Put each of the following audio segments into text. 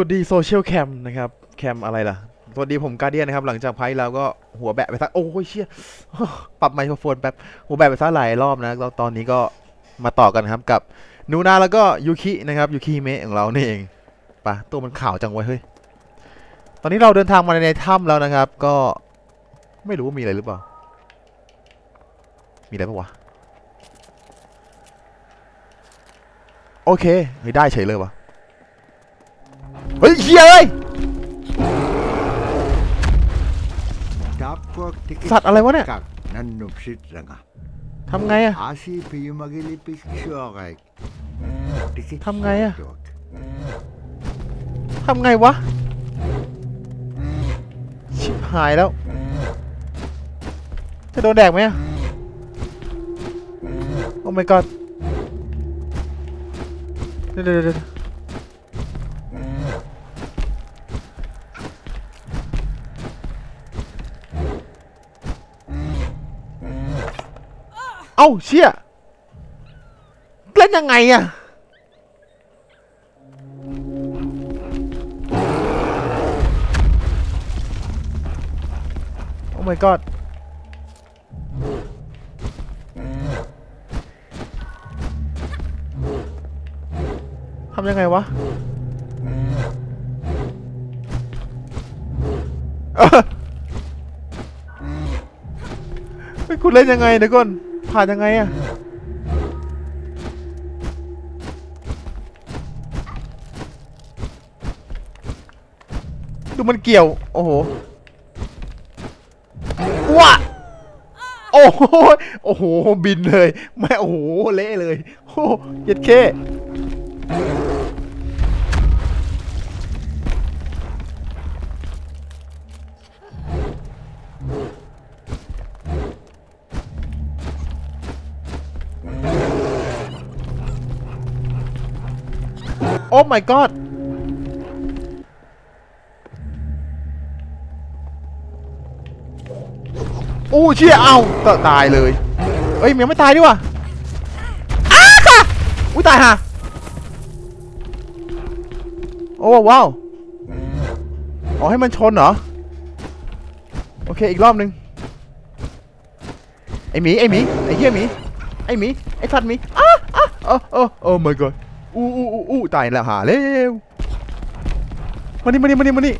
วัสดีโซเชียลแคมนะครับ แคมอะไรล่ะ สวัสดีผมกาเดียนนะครับ หลังจากไพ่แล้วก็หัวแบะไปซะ โอ้ยเชี่ย ปรับไมโครโฟนแป๊บ หัวแบะไปซะหลายรอบนะแล้วตอนนี้ก็มาต่อกันครับกับนูนาแล้วก็ยูคินะครับยูคิเมะของเรานี่เองปะตัวมันขาวจังไว้ยเฮ้ย ตอนนี้เราเดินทางมาในถ้ำแล้วนะครับ ก็ไม่รู้ว่ามีอะไรหรือเปล่า มีอะไรปะวะ โอเคเฮ้ยได้เฉยเลยวะ เฮ้ยเฮียเอ้ยสัตว์อะไรวะเนี่ยนั่นนุชิดรัะทำไงอะทำไงอะทำไงวะ ชิบหายแล้ว จะโดนแดกไหมโอ้ my god เดี๋ยวเดี๋ยว เอ้าเชี่ยเล่นยังไงอะโอ้ my god ทำยังไงวะเอ้อเฮ้ยคุณเล่นยังไงเดี๋ยวก่อน ผ่านยังไงอะดูมันเกี่ยว โอ้โหว้าโอ้โห โอ้โห บินเลย ไม่ โอ้โห เละเลย โอ้เย็ดเค อ้ my god อู้เชี่ยเอาตตายเลย เอ้ยยังไม่ตายดิวะอ้าค่ะอุ้ยตายห่าโอ้ว้าวอ๋อให้มันชนเหรอ โอเค อีกรอบหนึ่งไอหมีไอหมีไอเหี้ยหมีไอหมีไอสัตว์หมีอ้าอ้าโอ้โอ้โอ้ my god อู้อู้อู้อู้ตายแล้วหาเร็วมานี่มานี่มานี่มานี่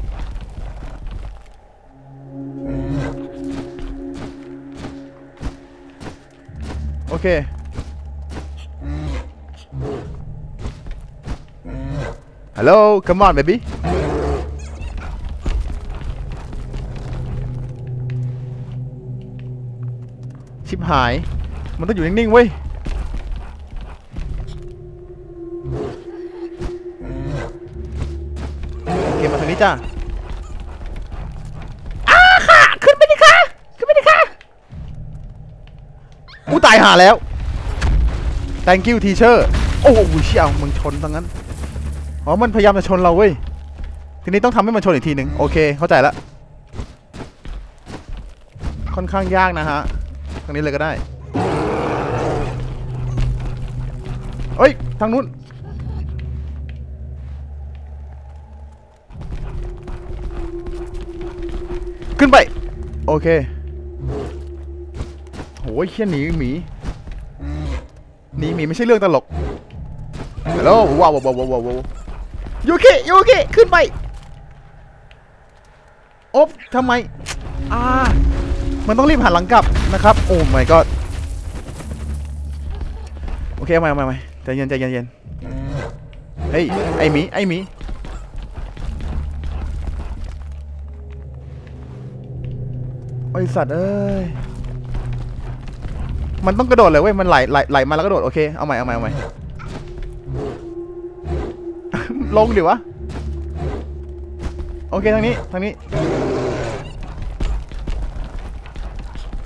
โอเคฮัลโหล come on baby ชิบหาย มันต้องอยู่นิ่งๆเว้ย จ้าอ้าค่ะ ขึ้นไปดิค่ะ ขึ้นไปดิค่ะอู้ตายหาแล้ว thank you teacher โอ้โหเชี่ยมึงชนตรงนั้น อ๋อ มันพยายามจะชนเราเว้ย ทีนี้ต้องทำให้มันชนอีกทีหนึ่งโอเค เข้าใจละ ค่อนข้างยากนะฮะทางนี้เลยก็ได้ เอ้ย ทางนู้น ขึ้นไป โอเค โหยเชี่ยหนีหมีหนีหมีไม่ใช่เรื่องตลกฮัลโหลว้าวว้าวว้าวว้าวว้าวยูกิยูกิขึ้นไปโอ๊บทำไม อ่า มันต้องรีบหันหลังกลับนะครับ โอ้ my god โอเคเอาใหม่เอาใหม่ใหม่ใจเย็นใจเย็นเย็นเฮ้ย ไอหมี ไอหมี อสัตว์เอ้ย มันต้องกระโดดเลยเว้ย มันไหลไหลไหลมาแล้วกระโดด โอเค เอาใหม่ เอาใหม่ เอาใหม่ ลงดิวะ โอเค ทางนี้ ทางนี้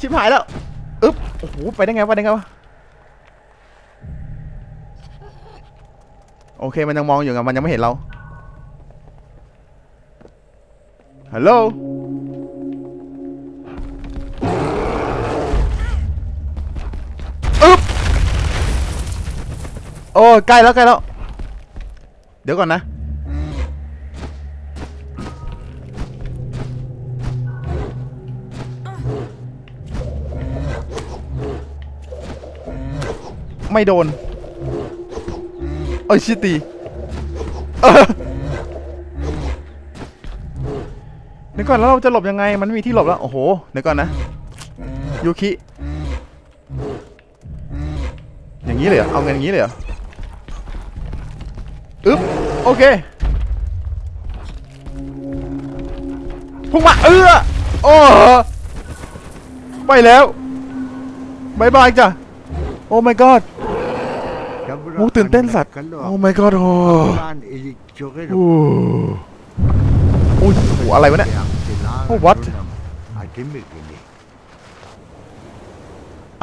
ชิบหายแล้ว อึ๊บ โอ้โห ไปได้ไง ไปได้ไงวะ โอเค มันยังมองอยู่ไงมันยังไม่เห็นเรา ฮัลโหล โอ้ใกล้แล้วใกล้แล้ว เดี๋ยวก่อนนะ ไม่โดนเอ้ยชิตีเดี๋ยวก่อนแล้วเราจะหลบยังไง มันม่มีที่หลบแล้ว โอ้โห เดี๋ยวก่อนนะ ยูคิ อย่างนี้เลยเหรอ เอาเงินอย่างนี้เลยเหรอ อึ๊บโอเคพุ่งมาเออโอ้ไปแล้วบายบายจ้ะโอ้ my god โอ้ตื่นเต้นสัตว์โอ้ my god โอ้โอ้โอ้ยอะไรวะเนี่ย Oh, what?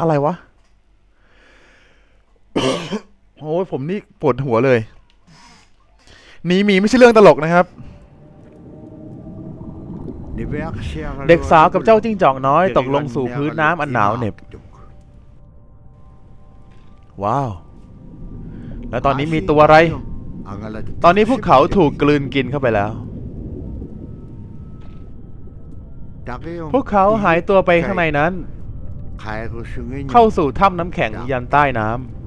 อะไรวะโอ้ยผมนี่ปวดหัวเลย หนีหมีไม่ใช่เรื่องตลกนะครับ เด็กสาวกับเจ้าจิ้งจอกน้อยตกลงสู่พื้นน้ำอันหนาวเหน็บ ว้าว แล้วตอนนี้มีตัวอะไร ตอนนี้พวกเขาถูกกลืนกินเข้าไปแล้ว พวกเขาหายตัวไปข้างในนั้น เข้าสู่ถ้ำน้ำแข็งยันใต้น้ำ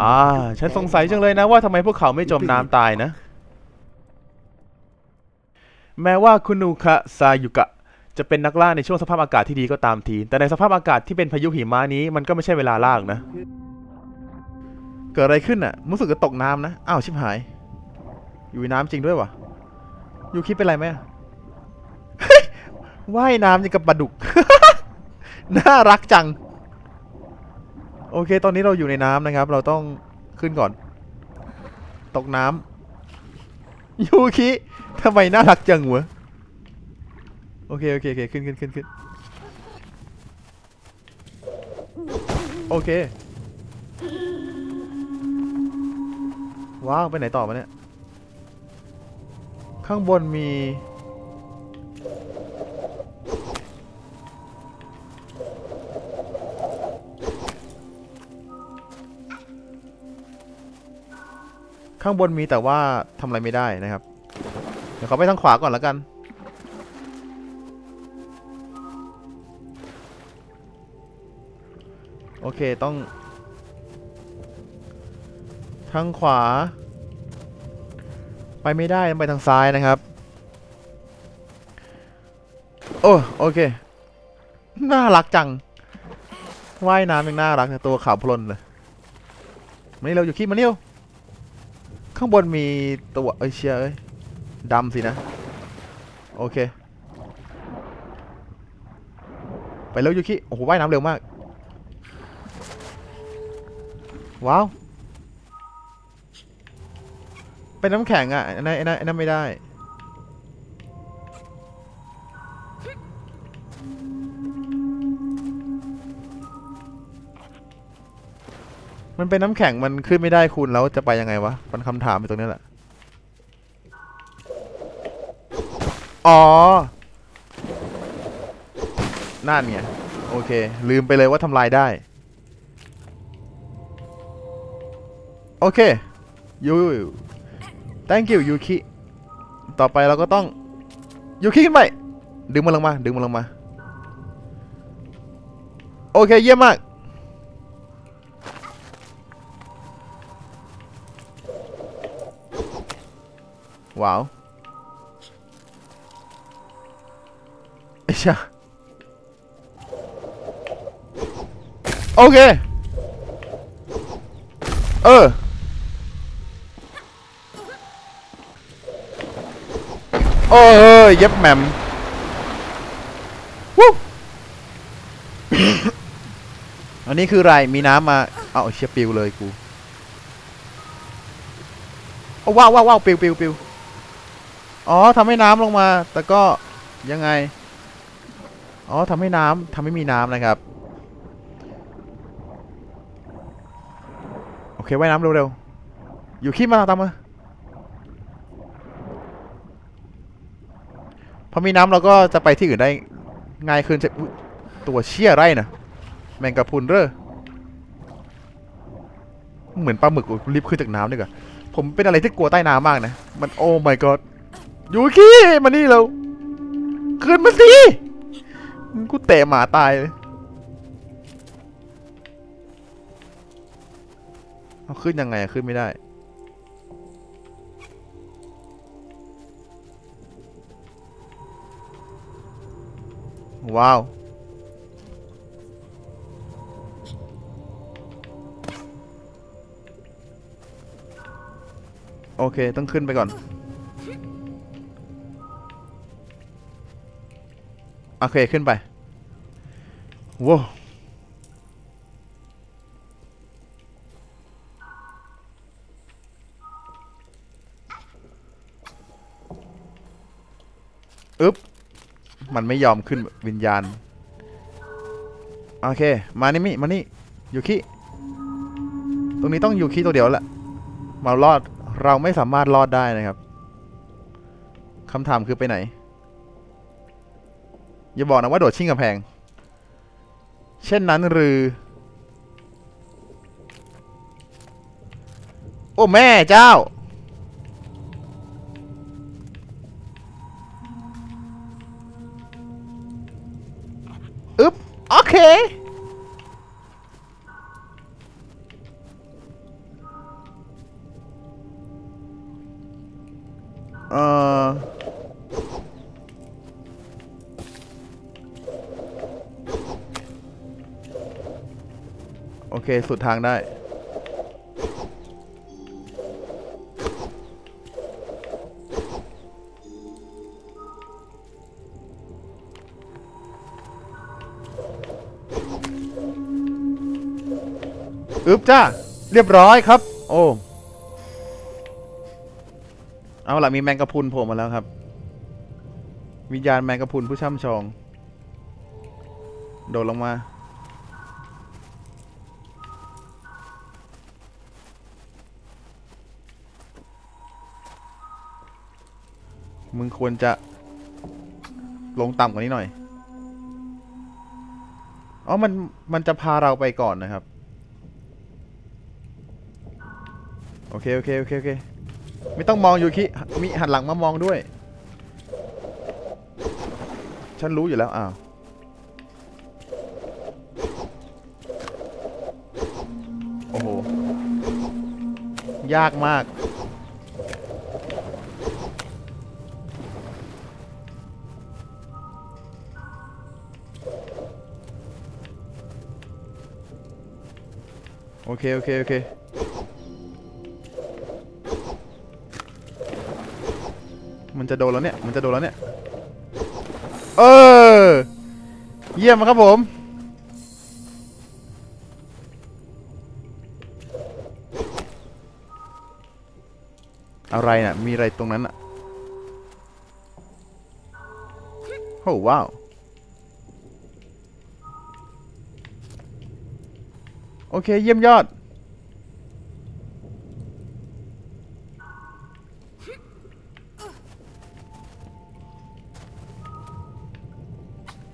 อ่า ฉันสงสัยจังเลยนะว่าทำไมพวกเขาไม่จมน้ำตายนะ แม้ว่าคุนูคะซายุกะ จะเป็นนักล่าในช่วงสภาพอากาศที่ดีก็ตามที แต่ในสภาพอากาศที่เป็นพายุหิมะนี้มันก็ไม่ใช่เวลาล่าหรอกนะ เกิดอะไรขึ้นอะรู้สึกจะตกน้ำนะ อ้าวชิบหาย อยู่ในน้ำจริงด้วยวะยูคิดเป็นไรไหมว่ายน้ำอย่างกับปลาดุก น่ารักจัง โอเค ตอนนี้เราอยู่ในน้ำนะครับ เราต้องขึ้นก่อน ตกน้ำยูคิทำไมน่ารักจังวะโอเค โอเค โอเค ขึ้นขึ้นขึ้นขึ้นโอเค ว้าว ไปไหนต่อมาเนี่ย ข้างบนมี ข้างบนมีแต่ว่าทำอะไรไม่ได้นะครับ เดี๋ยวเขาไปทางขวาก่อนแล้วกัน โอเคต้อง ทางขวา ไปไม่ได้ต้องไปทางซ้ายนะครับ โอ้โอเค น่ารักจัง ว่ายน้ำยังน่ารักนะตัวขาวพลนเลยมานี่เราอยู่ขี้มาเร็ว ข้างบนมีตัวเอ้ยเชียเอ้ยดำสินะ โอเค ไปเร็วยูคิโอ้โหว่ายน้ำเร็วมาก ว้าว เป็นน้ำแข็งอะอันนั้นอันนั้นอันนั้นไม่ได้ มันเป็นน้ำแข็งมันขึ้นไม่ได้คุณแล้วจะไปยังไงวะมันคำถามอยู่ตรงนี้แหละ อ๋อ นั่นไงโอเค ลืมไปเลยว่าทำลายได้ โอเคยู thank you ยูคิต่อไปเราก็ต้องยูคิขึ้นไป ดึงมันลงมา ดึงมันลงมา โอเค เยี่ยมมาก ว้าวไอ้ชาโอเค เออ โอ้ยเย็บแหมมวู้อันนี้คืออะไร มีน้ำมา เอาเชียปิวเลยกู โอ้ว้าวว้าวว้าวปิวปิวปิว อ๋อทำให้น้ำลงมา แต่ก็ยังไง อ๋อทำให้น้ำทำให้มีน้ำนะครับ โอเคว่ายน้ำเร็วๆ อยู่ขี้มาตามมาพอมีน้ำเราก็จะไปที่อื่นได้ง่ายขึ้นตัวเชี่ยไรนะแมงกะพรุนเร่อเหมือนปลาหมึกอุ๊ยรีบขึ้นจากน้ำดีกว่าผมเป็นอะไรที่กลัวใต้น้ำมากนะ มันโอ้ my god ยู่ขี้มานี่เราขึ้นมาสิกูเตะหมาตายเลยเอาขึ้นยังไงขึ้นไม่ได้ ว้าวโอเค ต้องขึ้นไปก่อน โอเค ขึ้นไปว้าวอึ๊บ มันไม่ยอมขึ้นวิญญาณ โอเค มานี่มิมานี่ยูคิตรงนี้ต้องยูคิตัวเดียวแหละมารอดเราไม่สามารถรอดได้นะครับคำถามคือไปไหน อย่าบอกนะว่าโดดชิงกำแพง เช่นนั้นหรือ โอ้แม่เจ้า อึ๊บ โอเคเอ่อ เค สุดทางได้ อึ๊บจ้า เรียบร้อยครับ โอ้ เอาละมีแมงกะพุนโผล่มาแล้วครับ วิญญาณแมงกะพุนผู้ช่ำชอง โดดลงมา มึงควรจะลงต่ำกว่านี้หน่อย อ๋อ มัน มันจะพาเราไปก่อนนะครับ โอเค โอเค โอเค โอเค ไม่ต้องมองอยู่คิ มีหันหลังมามองด้วย ฉันรู้อยู่แล้ว อ้าว โอ้โห ยากมาก เค โอเค โอเค มันจะโดนแล้วเนี่ย มันจะโดนแล้วเนี่ย เออ เยี่ยมครับผมอะไรน่ะ มีอะไรตรงนั้นอะ โอ้ว้าว อเค เยี่ยมยอด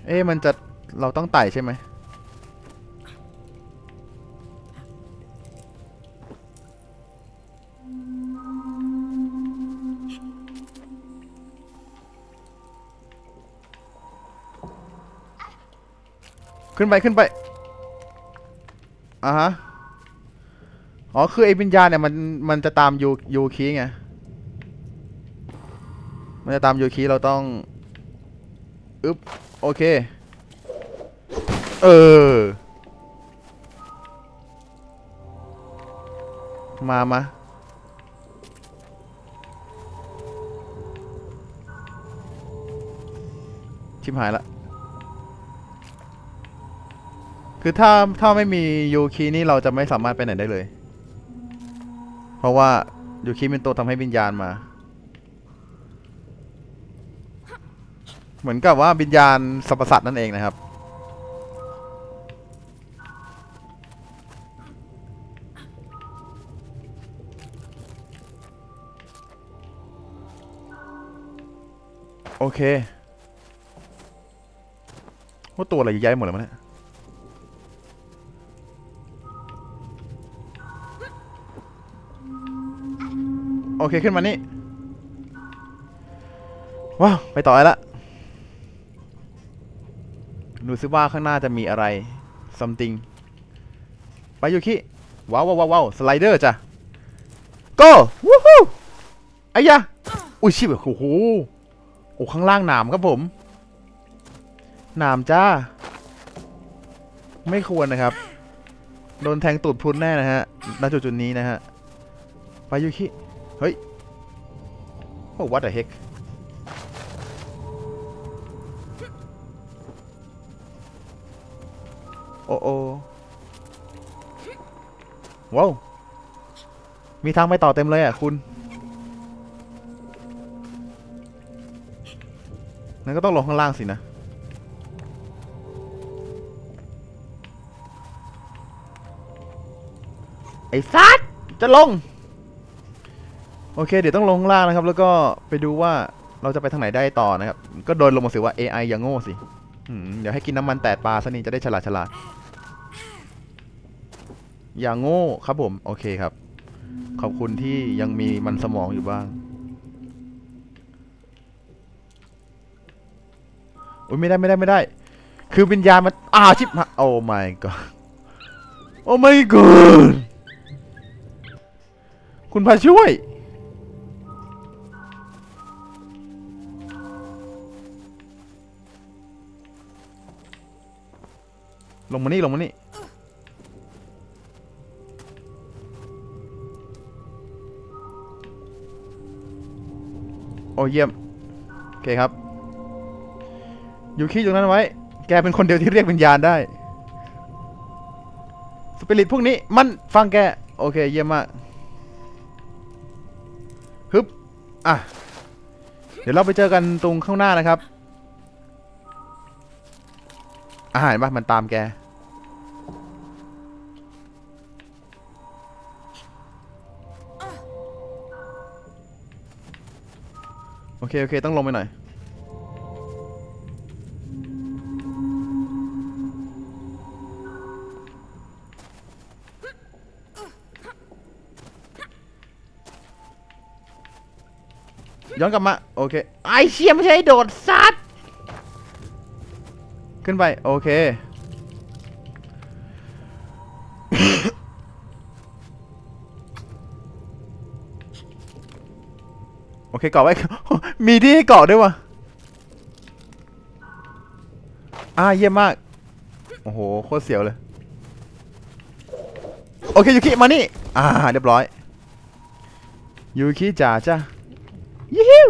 เอ๊ะมันจะ เราต้องไต่ใช่ไหมขึ้นไป ขึ้นไป อ่าฮะ อ๋อ คือไอ้วิญญาณเนี่ยมันมันจะตามยูยูคีไง มันจะตามยูคีเราต้องอึ๊บ โอเค เออ มามาชิมหายละ คือถ้าถ้าไม่มียูคีนี่เราจะไม่สามารถไปไหนได้เลย เพราะว่ายูคีเป็นตัวทำให้วิญญาณมา เหมือนกับว่าวิญญาณสรรพสัตว์นั่นเองนะครับโอเคว่าตัวอะไรย้ายหมดเลยมั้งเนี่ย โอเคขึ้นมานี่ ว้าว ไปต่อได้ละดูซิว่าข้างหน้าจะมีอะไร something ไปยูคิว้าวว้าวว้าวสไลเดอร์จ้ะ go วู้ฮู้ไอ้ยะอุ้ยชิบโอ้โหโอ้ข้างล่างหนามครับผมหนามจ้า ไม่ควรนะครับ โดนแทงตูดพุนแน่นะฮะณจุดจุดนี้นะฮะไปยุคิ เฮ้ย โอ้ what the heck โอ้โอ้ว้าว มีทางไปต่อเต็มเลยอะคุณงั้นก็ต้องลงข้างล่างสินะ ไอ้ซัดจะลง โอเค เดี๋ยวต้องลงข้างล่างนะครับ แล้วก็ไปดูว่าเราจะไปทางไหนได้ต่อนะครับ ก็โดนลงมาสิว่า AI อย่างโง่สิเดี๋ยวให้กินน้ำมันแตดปลาซะนี่จะได้ฉลาดฉลาดอย่างโง่ครับผม โอเคครับ ขอบคุณที่ยังมีมันสมองอยู่บ้างอุ้ยไม่ได้ไม่ได้ไม่ได้ คือวิญญาณมันอ้าวชิบโอ้ my god โอ้ my god คุณพาช่วย ลงมานี่ลงมานี่โอ้เยี่ยม โอเคครับ อยู่คิดตรงนั้นไว้ แกเป็นคนเดียวที่เรียกวิญญาณได้ สปิริตพวกนี้มันฟังแก โอเค เยี่ยมมาก ฮึบ อะ เดี๋ยวเราไปเจอกันตรงข้างหน้านะครับ อาหารปะมันตามแก โอเค โอเค ต้องลงไปหน่อย ย้อนกลับมา โอเค ไอเชี่ยไม่ใช่โดดซัด ขึ้นไป โอเคโอเคกาะไว้ มีที่ให้เกาะด้วยวะอ่าเยี่ยมมาก โอ้โห โคตรเสียวเลย โอเคยูคิมานี่ อ่า เรียบร้อยยูคิจ๋าจ้ะยี่ฮิว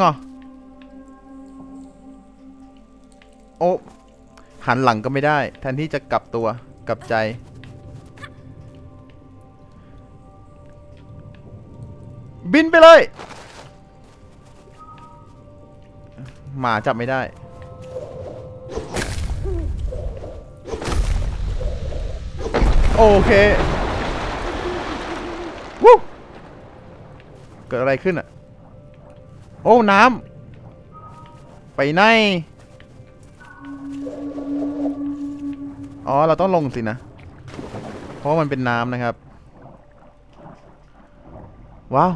งอโอ้หันหลังก็ไม่ได้ แทนที่จะกลับตัว กลับใจ เลย หมาจับไม่ได้ โอเควู้เกิดอะไรขึ้นอะ โอ้ น้ำ ไปไหน อ๋อ เราต้องลงสินะ เพราะมันเป็นน้ำนะครับ ว้าว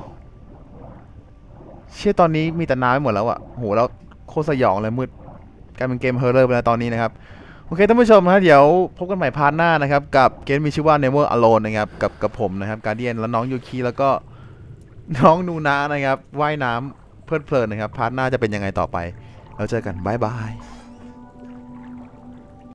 เชื่อตอนนี้มีแต่น้ำไปหมดแล้วอะโหแล้วโคตรสยองเลยมืดกลายเป็นเกมเฮอร์เรอร์ไปแล้วตอนนี้นะครับ โอเคท่านผู้ชมฮะเดี๋ยวพบกันใหม่พาร์ทหน้านะครับ กับเกมมีชื่อว่า Never Alone นะครับ กับกับผมนะครับการเดียนและน้องยูคีแล้วก็น้องนูนานะครับว่ายน้ำเพลิดเพลินนะครับ พาร์ทหน้าจะเป็นยังไงต่อไปแล้วเจอกันบ๊ายบาย